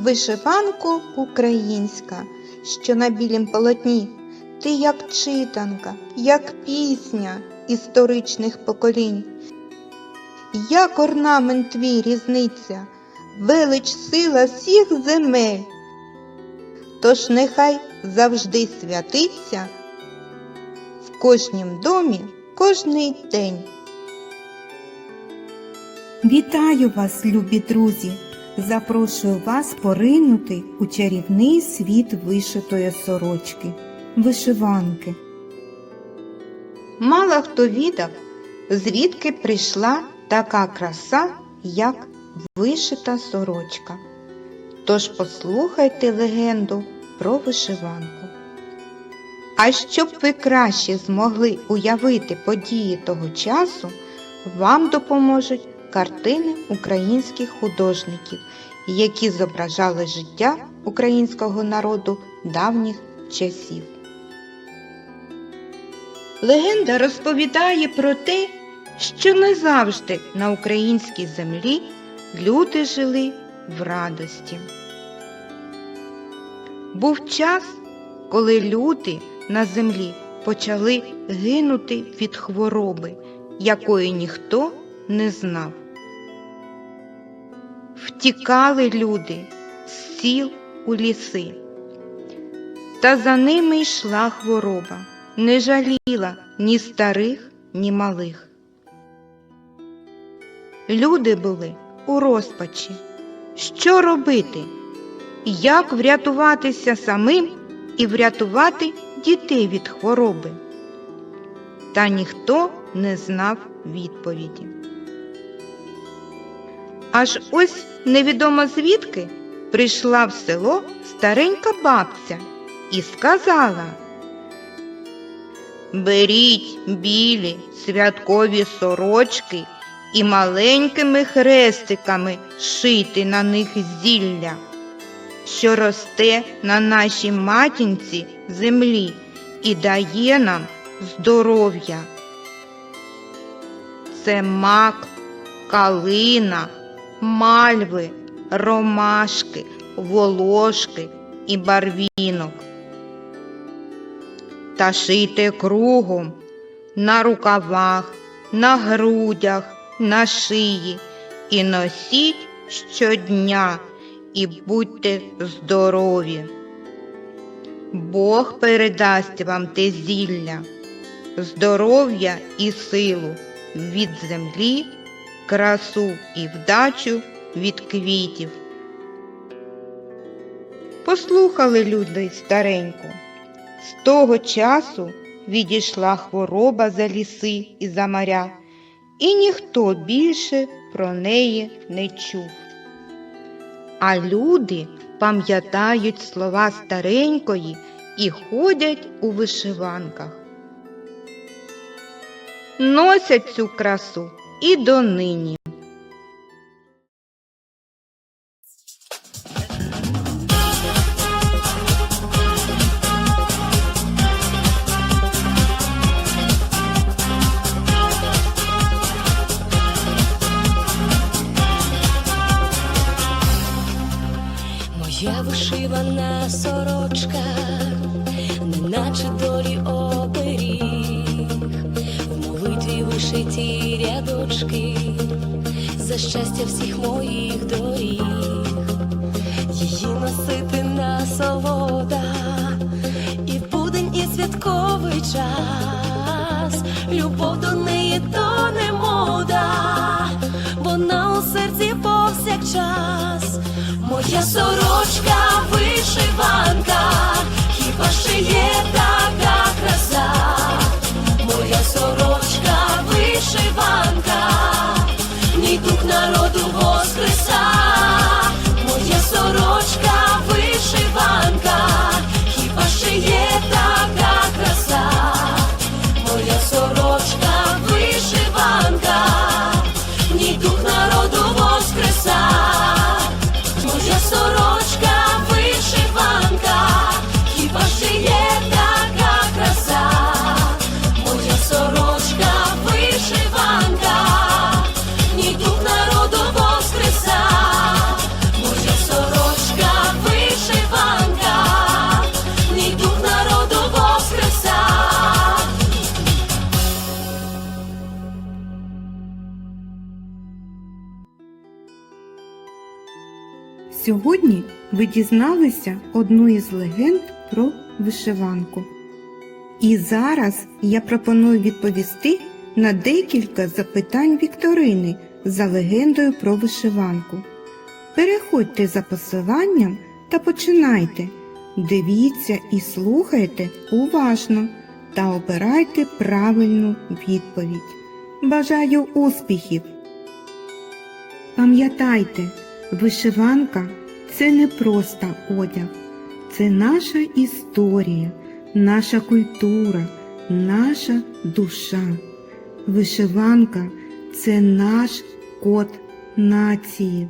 Вишиванко українська, що на білім полотні, ти як читанка, як пісня історичних поколінь. Як орнамент твій різниця, велич сила всіх земель. Тож нехай завжди святиться в кожнім домі кожний день. Вітаю вас, любі друзі! Запрошую вас поринути у чарівний світ вишитої сорочки, вишиванки. Мало хто відав, звідки прийшла така краса, як вишита сорочка. Тож послухайте легенду про вишиванку. А щоб ви краще змогли уявити події того часу, вам допоможуть картини українських художників, які зображали життя українського народу давніх часів. Легенда розповідає про те, що не завжди на українській землі люди жили в радості. Був час, коли люди на землі почали гинути від хвороби, якої ніхто не знав. Втікали люди з сіл у ліси, та за ними йшла хвороба, не жаліла ні старих, ні малих. Люди були у розпачі. Що робити? Як врятуватися самим і врятувати дітей від хвороби? Та ніхто не знав відповіді. Аж ось невідомо звідки прийшла в село старенька бабця і сказала Беріть білі святкові сорочки і маленькими хрестиками шити на них зілля, що росте на нашій матінці землі і дає нам здоров'я. Це мак, калина, мальви, ромашки, волошки і барвінок. Та шийте кругом на рукавах, на грудях, на шиї і носіть щодня і будьте здорові. Бог передасть вам те зілля, здоров'я і силу від землі, красу і вдачу від квітів. Послухали люди стареньку. З того часу відійшла хвороба за ліси і за моря, і ніхто більше про неї не чув. А люди пам'ятають слова старенької і ходять у вишиванках. Носять цю красу і донині. Моя вишивана сорочка, неначе долі оберіг, вишиті рядочки, за щастя всіх моїх доріг, її носити насолода, і в будень, і святковий час, любов до неї то не мода, вона у серці повсякчас. Моя сорочка вишиванка, Сьогодні ви дізналися одну із легенд про вишиванку. І зараз я пропоную відповісти на декілька запитань Вікторини за легендою про вишиванку. Переходьте за посиланням та починайте. Дивіться і слухайте уважно та обирайте правильну відповідь. Бажаю успіхів! Пам'ятайте, вишиванка це не просто одяг, це наша історія, наша культура, наша душа. Вишиванка це наш код нації.